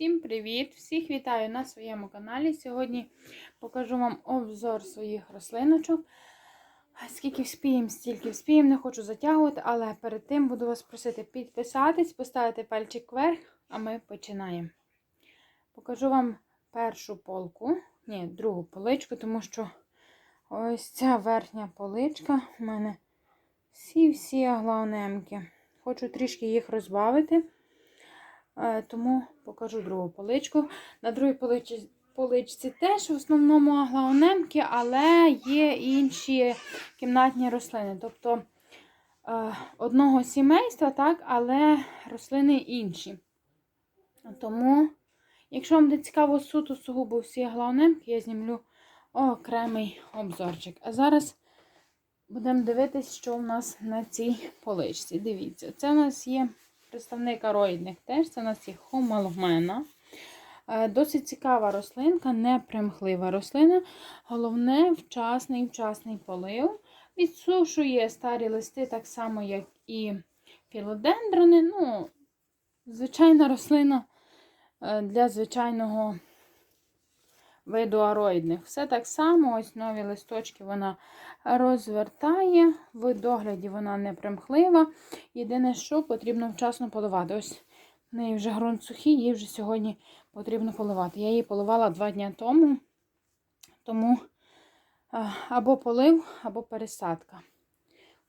Всім привіт! Всіх вітаю на своєму каналі. Сьогодні покажу вам обзор своїх рослиночок. Скільки вспіємо, стільки вспіємо, не хочу затягувати, але перед тим буду вас просити підписатись, поставити пальчик вверх, а ми починаємо. Покажу вам першу полку, ні, другу поличку, тому що ось ця верхня поличка у мене всі-всі аглаонемки. Хочу трішки їх розбавити. Е, Тому покажу другу поличку. На другій поличці, поличці теж в основному аглаонемки, але є інші кімнатні рослини. Тобто е, одного сімейства, так, але рослини інші. Тому, якщо вам буде цікаво суто сугубо всі аглаонемки, я знімлю окремий обзорчик. А зараз будемо дивитися, що у нас на цій поличці. Дивіться, це у нас є представник ароїдних теж, це у нас є хомалгмена. Е, Досить цікава рослинка, непримхлива рослина. Головне вчасний вчасний полив. Відсушує старі листи, так само, як і філодендрони. Ну, Звичайна рослина е, для звичайного виду ароїдних. Все так само, ось нові листочки вона розвертає, в догляді вона не примхлива. Єдине, що потрібно вчасно поливати. Ось в неї вже ґрунт сухий, їй вже сьогодні потрібно поливати. Я її поливала два дні тому, тому або полив, або пересадка.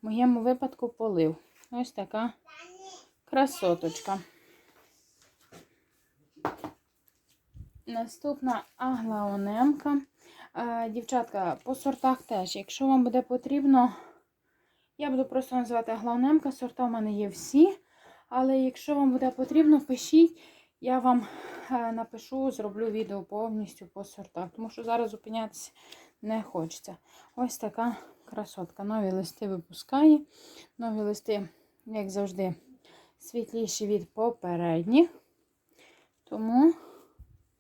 В моєму випадку полив. Ось така красоточка. Наступна аглаонемка. Е, Дівчатка, по сортах теж, якщо вам буде потрібно, я буду просто називати аглаонемка, сорта в мене є всі. Але якщо вам буде потрібно, пишіть, я вам е, напишу, зроблю відео повністю по сортах, тому що зараз зупинятися не хочеться. Ось така красотка. Нові листи випускає. Нові листи, як завжди, світліші від попередніх. Тому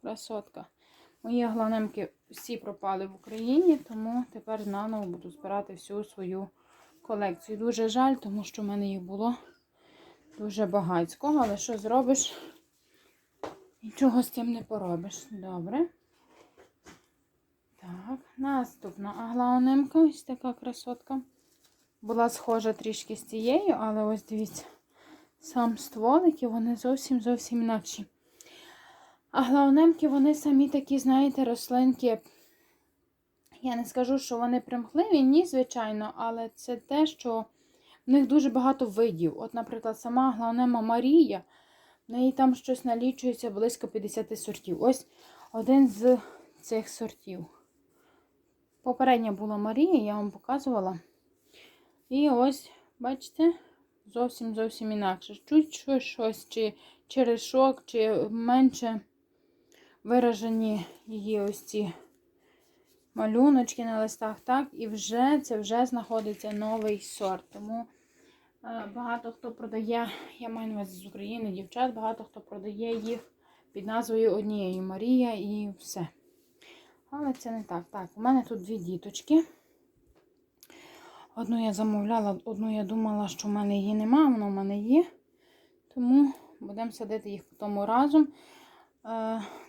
красотка. Мої агланемки всі пропали в Україні, тому тепер наново буду збирати всю свою колекцію. Дуже жаль, тому що в мене їх було дуже багатського, але що зробиш? Нічого з цим не поробиш. Добре. Так, наступна аглаонемка, ось така красотка. Була схожа трішки з цією, але ось дивіться, сам стволик і вони зовсім зовсім інакші. А глаунемки, вони самі такі, знаєте, рослинки. Я не скажу, що вони примхливі, ні, звичайно, але це те, що в них дуже багато видів. От, наприклад, сама глаунема Марія, в неї там щось налічується близько 50 сортів. Ось один з цих сортів. Попередня була Марія, я вам показувала. І ось, бачите, зовсім зовсім інакше. Чуть щось, щось чи черешок, чи менше виражені її ось ці малюночки на листах, так, і вже це вже знаходиться новий сорт. Тому е, багато хто продає, я маю на увазі з України, дівчат, багато хто продає їх під назвою однієї Марія і все. Але це не так. Так, у мене тут дві діточки. Одну я замовляла, одну я думала, що в мене її нема, вона в мене є. Тому будемо садити їх по тому разом.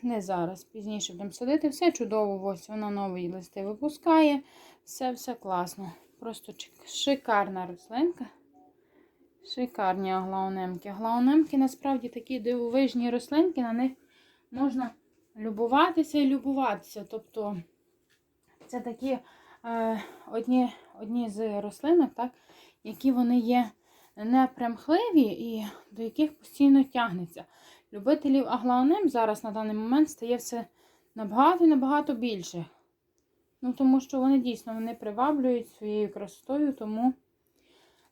Не зараз, пізніше будемо садити. Все чудово, ось вона нові листи випускає. Все-все класно. Просто шикарна рослинка. Шикарні аглаонемки. Аглаонемки насправді такі дивовижні рослинки, на них можна любуватися і любуватися. Тобто це такі е, одні одні з рослинок, так, які вони є непримхливі і до яких постійно тягнеться. Любителів аглаонем зараз на даний момент стає все набагато і набагато більше. Ну, Тому що вони дійсно вони приваблюють своєю красотою, тому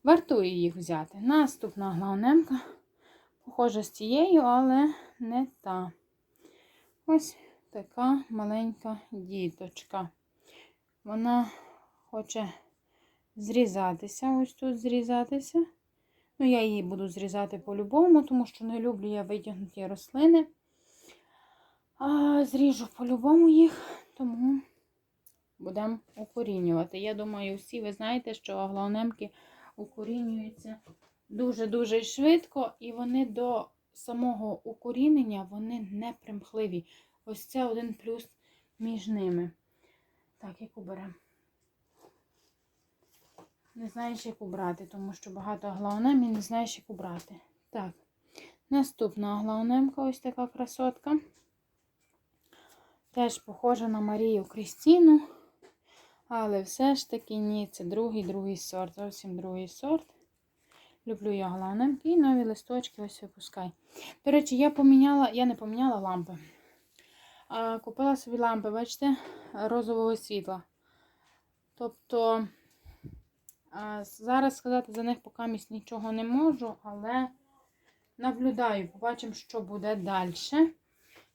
вартує їх взяти. Наступна аглаонемка, похожа з цією, але не та. Ось така маленька діточка. Вона хоче зрізатися, ось тут зрізатися. Ну, я її буду зрізати по-любому, тому що не люблю я витягнуті рослини. А, Зріжу по-любому їх, тому будемо укорінювати. Я думаю, всі ви знаєте, що аглаонемки укорінюються дуже-дуже швидко, і вони до самого укорінення вони не примхливі. Ось це один плюс між ними. Так, яку беремо? Не знаєш, яку брати, тому що багато аглаонем і не знаєш, яку брати. Так, наступна аглаонемка, ось така красотка. Теж похожа на Марію Крістіну. Але все ж таки ні, це другий другий сорт. Зовсім другий сорт. Люблю я аглаонемки і нові листочки ось випускай. До речі, я поміняла, я не поміняла лампи. Купила собі лампи, бачите, розового світла. Тобто, зараз сказати за них поки місць нічого не можу, але наблюдаю, побачимо, що буде далі.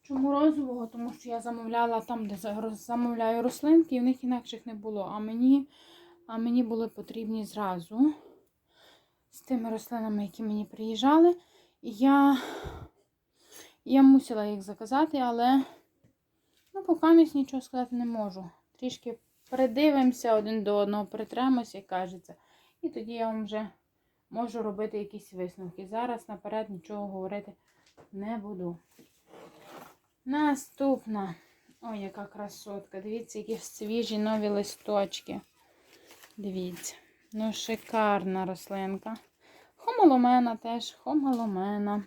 Чому розового? Тому що я замовляла там, де замовляю рослинки, і в них інакших не було. А мені, а мені були потрібні зразу з тими рослинами, які мені приїжджали. Я, я мусила їх заказати, але ну, поки нічого сказати не можу. Трішки придивимося один до одного, притремося, як кажеться. І тоді я вам вже можу робити якісь висновки. Зараз наперед нічого говорити не буду. Наступна. Ой, яка красотка. Дивіться, які свіжі нові листочки. Дивіться. Ну, шикарна рослинка. Хомоломена теж, хомоломена.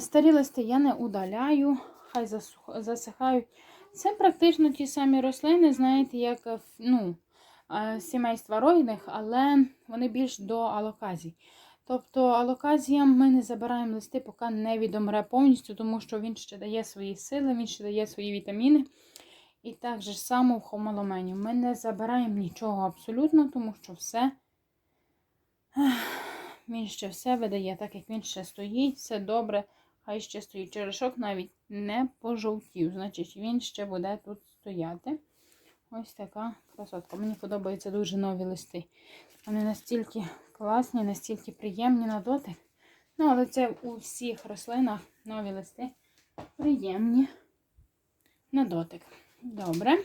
Старі листи я не удаляю, хай засихають. Це практично ті самі рослини, знаєте, як е, ну, е, сімейства ройних, але вони більш до алоказій. Тобто алоказіям ми не забираємо листи, поки не відомре повністю, тому що він ще дає свої сили, він ще дає свої вітаміни. І так же само в хомоломені. Ми не забираємо нічого абсолютно, тому що все він ще все видає, так як він ще стоїть, все добре, хай ще стоїть. Черешок навіть не пожовтів, значить він ще буде тут стояти. Ось така красотка. Мені подобаються дуже нові листи. Вони настільки класні, настільки приємні на дотик. Ну, але це у всіх рослинах нові листи приємні на дотик. Добре.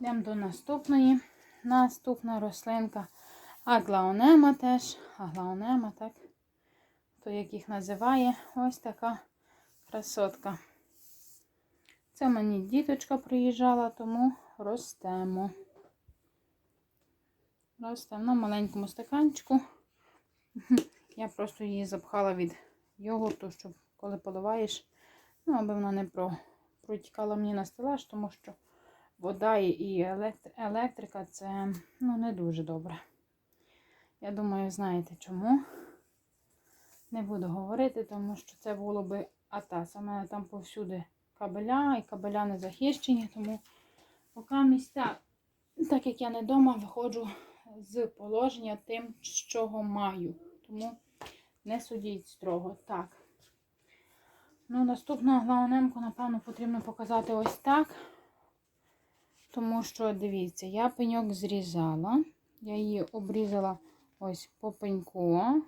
Йдемо до наступної. Наступна рослинка. Аглаонема теж. Аглаонема, так. Хто як їх називає. Ось така красотка. Це мені діточка приїжджала, тому ростемо. Ростемо на маленькому стаканчику. Я просто її запхала від йогурту, щоб коли поливаєш, ну, аби вона не про, протікала мені на стелаж, тому що вода і елект- електрика це ну, не дуже добре. Я думаю, знаєте чому. Не буду говорити, тому що це було би атас. У мене там повсюди кабеля і кабеля не захищені, тому поки місця, так як я не вдома, виходжу з положення тим, з чого маю. Тому не судіть строго. Так. Ну, наступну глаонемку, напевно, потрібно показати ось так. Тому що, дивіться, я пеньок зрізала. Я її обрізала ось по пеньку.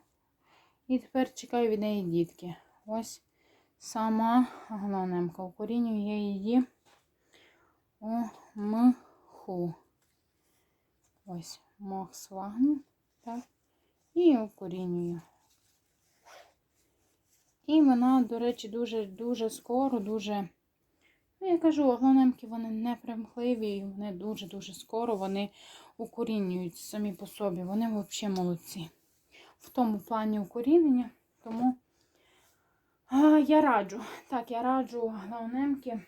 І тепер чекаю від неї дітки. Ось сама глаонемка. Укорінюю я її у мху. Ось мох свагну. Так. І укорінюю. І вона, до речі, дуже-дуже скоро, дуже. Ну, я кажу, аглонемки вони не примхливі, вони дуже-дуже скоро вони укорінюються самі по собі. Вони взагалі молодці. В тому плані укорінення. Тому а, я раджу. Так, я раджу аглонемки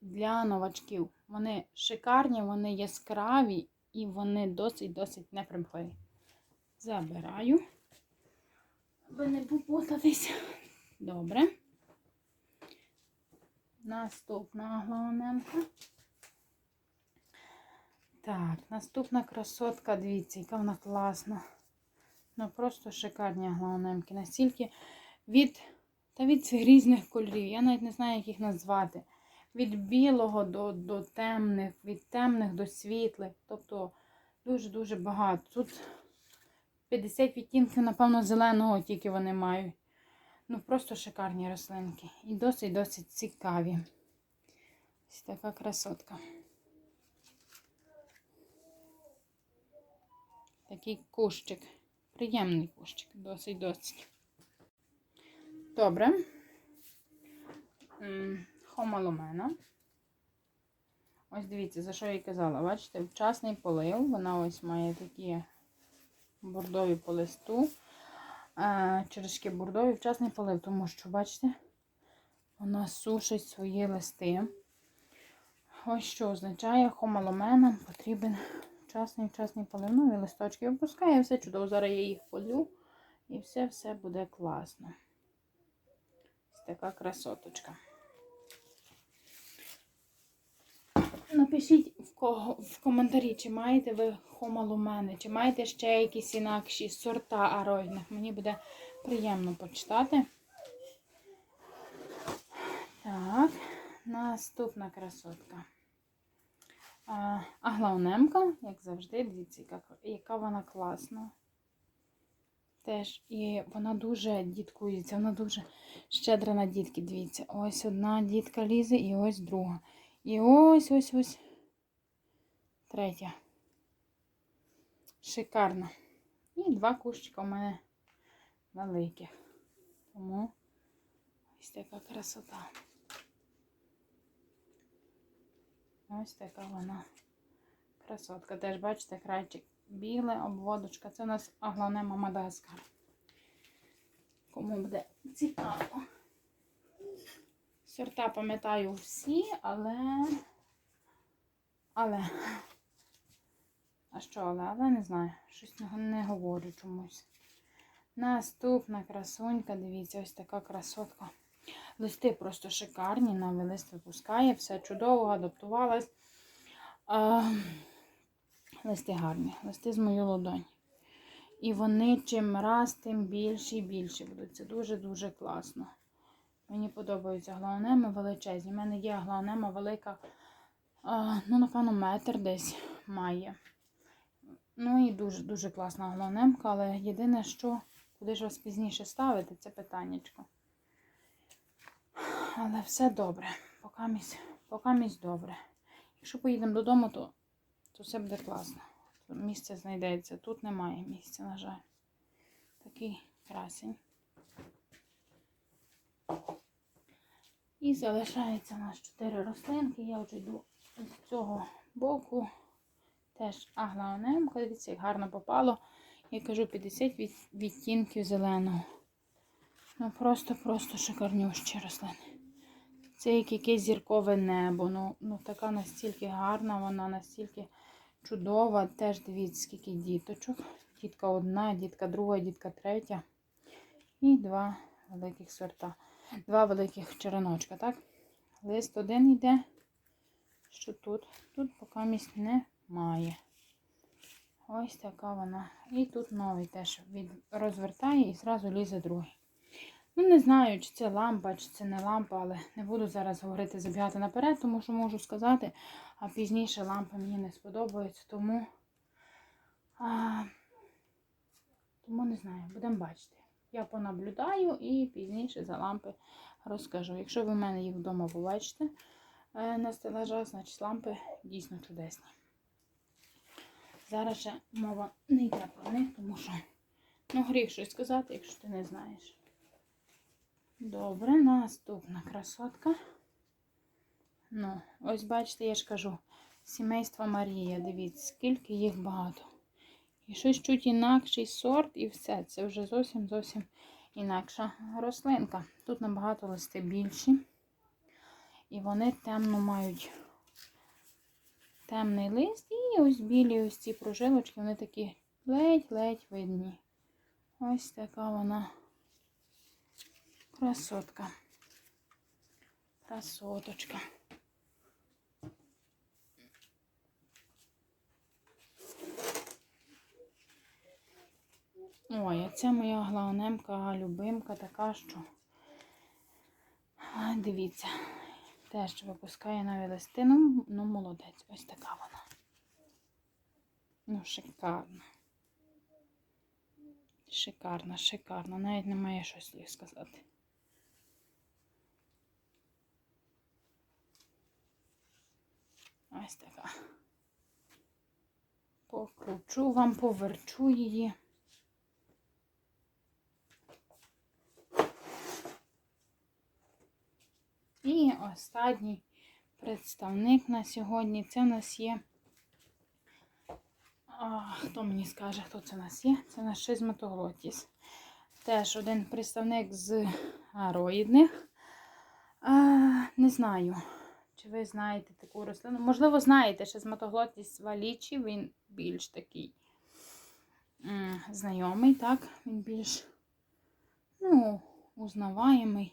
для новачків. Вони шикарні, вони яскраві і вони досить-досить непримхливі. Забираю, аби не попутатись. Добре. Наступна аглаонемка. Так, наступна красотка, дивіться, яка вона класна. Ну, просто шикарні аглаонемки. Настільки від, та від різних кольорів. Я навіть не знаю, як їх назвати. Від білого до, до темних, від темних до світлих. Тобто дуже-дуже багато. Тут 50 відтінків, напевно, зеленого тільки вони мають. Ну, просто шикарні рослинки. І досить-досить цікаві. Ось така красотка. Такий кущик Приємний кущик, досить досить. Добре. Хомаломена. Ось дивіться, за що я казала. Бачите, вчасний полив. Вона ось має такі бордові по листу. Черешки бордові, вчасний полив, тому що, бачите, вона сушить свої листи. Ось що означає, хомаломенам потрібен вчасний вчасний полив. Ну і листочки випускає, все чудово. Зараз я їх полю і все-все буде класно. Ось така красоточка. Напишіть в кого в коментарі, чи маєте ви хомалумени, чи маєте ще якісь інакші сорта ароїдних. Мені буде приємно почитати. Так, наступна красотка. А, Аглаонемка, як завжди, дивіться, яка, яка вона класна. Теж, і вона дуже діткується, вона дуже щедра на дітки, дивіться. Ось одна дітка лізе і ось друга. І ось ось ось третя. Шикарно. І два кущика у мене великих. Тому ось така красота. Ось така вона красотка. Теж, бачите, крайчик біле, обводочка. Це у нас аглонема Мадагаскар. Кому буде цікаво. Сорта пам'ятаю всі, але. Але. А що, але? Але не знаю. Щось не говорю чомусь. Наступна красунька, дивіться, ось така красотка. Листи просто шикарні, новий лист випускає, все чудово, адаптувалась. А, листи гарні, листи з мою ладонь. І вони чим раз, тим більші і більші будуть. Це дуже-дуже класно. Мені подобаються глаонеми величезні. У мене є глаонема велика, а, ну, напевно, метр десь має. Ну і дуже-дуже класна глаонемка, але єдине, що куди ж вас пізніше ставити, це питаннячко. Але все добре. Покамість, покамість добре. Якщо поїдемо додому, то, то все буде класно. Місце знайдеться. Тут немає місця, на жаль. Такий красень. І залишається у нас 4 рослинки. Я вже йду з цього боку. Теж аглаонемка. Дивіться, як гарно попало. Я кажу 50 від- відтінків зеленого. Ну просто-просто шикарнющі рослини. Це як якесь зіркове небо. Ну, ну така настільки гарна, вона настільки чудова. Теж дивіться, скільки діточок. Дітка одна, дітка друга, дітка третя. І два великих сорта. Два великих череночка, так? Лист один йде. Що тут? Тут поки місць немає. Ось така вона. І тут новий теж розвертає і зразу лізе другий. Ну, не знаю, чи це лампа, чи це не лампа, але не буду зараз говорити забігати наперед, тому що можу сказати, а пізніше лампи мені не сподобаються, тому, а, тому не знаю, будемо бачити. Я понаблюдаю і пізніше за лампи розкажу. Якщо ви в мене їх вдома побачите е, на стелажах, значить лампи дійсно чудесні. Зараз ще мова не йде про них, тому що ну, гріх щось сказати, якщо ти не знаєш. Добре, наступна красотка. Ну, ось бачите, я ж кажу, сімейство Марія. Дивіться, скільки їх багато. І щось чуть інакший сорт, і все. Це вже зовсім зовсім інакша рослинка. Тут набагато листи більші. І вони темно мають темний лист. І ось білі ось ці прожилочки, вони такі ледь-ледь видні. Ось така вона красотка. Красоточка. Ой, а це моя глаонемка, любимка така, що. Дивіться, теж випускає нові листи. Ну, ну, молодець, ось така вона. Ну, шикарна. Шикарна, шикарна. Навіть немає що слів сказати. ось така. Покручу вам, поверчу її. І останній представник на сьогодні це у нас є. А, Хто мені скаже, хто це у нас є? Це наш шизматоглотіс. Теж один представник з ароїдних. А, Не знаю чи ви знаєте таку рослину. Можливо, знаєте, що шизматоглотіс валічі, він більш такий знайомий, так? Він більш ну, узнаваємий.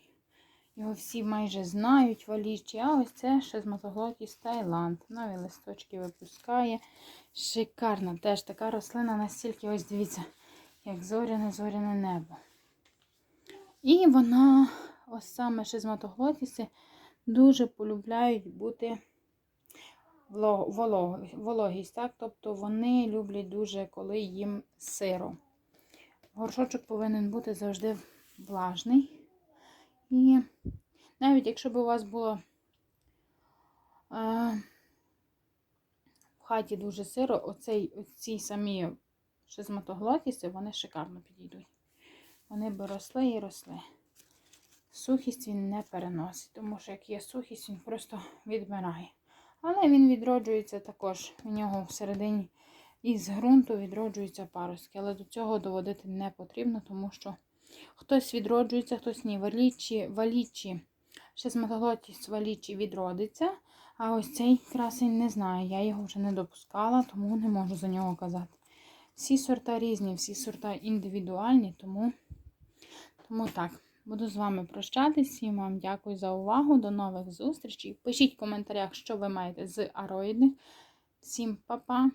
Його всі майже знають валічі. А ось це шизматоглотіс Таїланд. Нові листочки випускає. Шикарна теж така рослина, настільки, ось дивіться, як зоряне зоряне небо. І вона, ось саме шизматоглотіси, дуже полюбляють бути вологість. Так? Тобто вони люблять дуже, коли їм сиро. Горшочок повинен бути завжди влажний. І навіть якщо б у вас було е, в хаті дуже сиро, оцей, оці самі шизматоглотіси, вони шикарно підійдуть. Вони б росли і росли. Сухість він не переносить, тому що як є сухість, він просто відмирає. Але він відроджується також. У нього всередині із ґрунту відроджуються паростки. Але до цього доводити не потрібно, тому що хтось відроджується, хтось ні. Валічі, валічі, шизматоглотіс валічі відродиться. А ось цей красень не знаю. Я його вже не допускала, тому не можу за нього казати. Всі сорта різні, всі сорта індивідуальні, тому, тому так. Буду з вами прощатись. Всім вам дякую за увагу. До нових зустрічей. Пишіть в коментарях, що ви маєте з ароїдних. Всім па-па!